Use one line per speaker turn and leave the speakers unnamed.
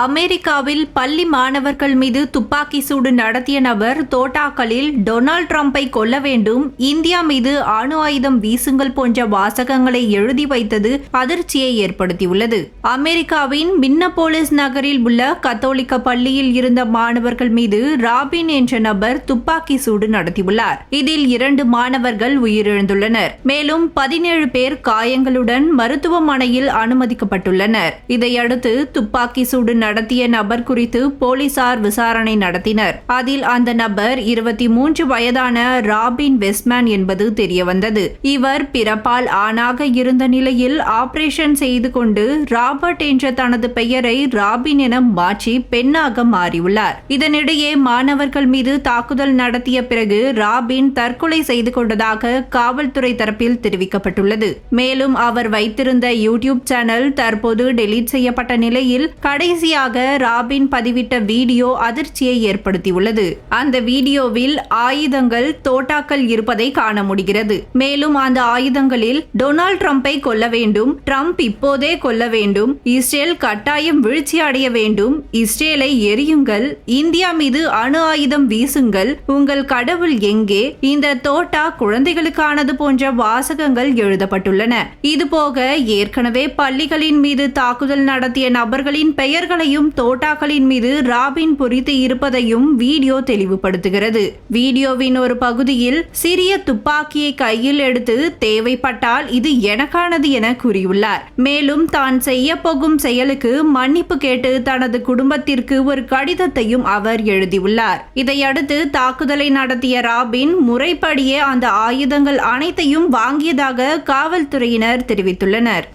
அமெரிக்காவில் பள்ளி மாணவர்கள் மீது துப்பாக்கி சூடு நடத்திய நபர் தோட்டாக்களில் டொனால்ட் ட்ரம்ப்பை கொல்ல வேண்டும் இந்தியா மீது அணு ஆயுதம் வீசுங்கள் போன்ற வாசகங்களை எழுதி வைத்தது அதிர்ச்சியை ஏற்படுத்தியுள்ளது. அமெரிக்காவின் மின்னபோலிஸ் நகரில் உள்ள கத்தோலிக்க பள்ளியில் இருந்த மாணவர்கள் மீது ராபின் என்ற நபர் துப்பாக்கி சூடு நடத்தியுள்ளார். இதில் இரண்டு மாணவர்கள் உயிரிழந்துள்ளனர். மேலும் பதினேழு பேர் காயங்களுடன் மருத்துவமனையில் அனுமதிக்கப்பட்டுள்ளனர். இதையடுத்து துப்பாக்கி சூடு நடத்திய நபர் குறித்து போலீசார் விசாரணை நடத்தினர். அதில் அந்த நபர் இருபத்தி மூன்று வயதான ராபின் வெஸ்மேன் என்பது தெரியவந்தது. இவர் பிறப்பால் ஆணாக இருந்த நிலையில் ஆபரேஷன் செய்து கொண்டு ராபர்ட் என்ற தனது பெயரை ராபின் என மாற்றி பெண்ணாக மாறியுள்ளார். இதனிடையே மாணவர்கள் மீது தாக்குதல் நடத்திய பிறகு ராபின் தற்கொலை செய்து கொண்டதாக காவல்துறை தரப்பில் தெரிவிக்கப்பட்டுள்ளது. மேலும் அவர் வைத்திருந்த யூடியூப் சேனல் தற்போது டெலீட் செய்யப்பட்ட நிலையில் கடைசி இறுதியாக ராபின் பதிவிட்ட வீடியோ அதிர்ச்சியை ஏற்படுத்தியுள்ளது. அந்த வீடியோவில் ஆயுதங்கள் தோட்டாக்கள் இருப்பதை காண முடிகிறது. மேலும் அந்த ஆயுதங்களில் டொனால்ட் ட்ரம்பை கொல்ல வேண்டும் ட்ரம்ப் இப்போதே கொல்ல வேண்டும் இஸ்ரேல் கட்டாயம் வீழ்ச்சி அடைய வேண்டும் இஸ்ரேலை எரியுங்கள் இந்தியா மீது அணு ஆயுதம் வீசுங்கள் உங்கள் கடவுள் எங்கே இந்த தோட்டா குழந்தைகளுக்கானது போன்ற வாசகங்கள் எழுதப்பட்டுள்ளன. இதுபோக ஏற்கனவே பள்ளிகளின் மீது தாக்குதல் நடத்திய நபர்களின் மரங்களையும் தோட்டாக்களின் மீது ராபின் பொறித்து இருப்பதையும் வீடியோ தெளிவுபடுத்துகிறது. வீடியோவின் ஒரு பகுதியில் சிறிய துப்பாக்கியை கையில் எடுத்து தேவைப்பட்டால் இது எனக்கானது என கூறியுள்ளார். மேலும் தான் செய்ய போகும் செயலுக்கு மன்னிப்பு கேட்டு தனது குடும்பத்திற்கு ஒரு கடிதத்தையும் அவர் எழுதியுள்ளார். இதையடுத்து தாக்குதலை நடத்திய ராபின் முறைப்படியே அந்த ஆயுதங்கள் அனைத்தையும் வாங்கியதாக காவல்துறையினர் தெரிவித்துள்ளனர்.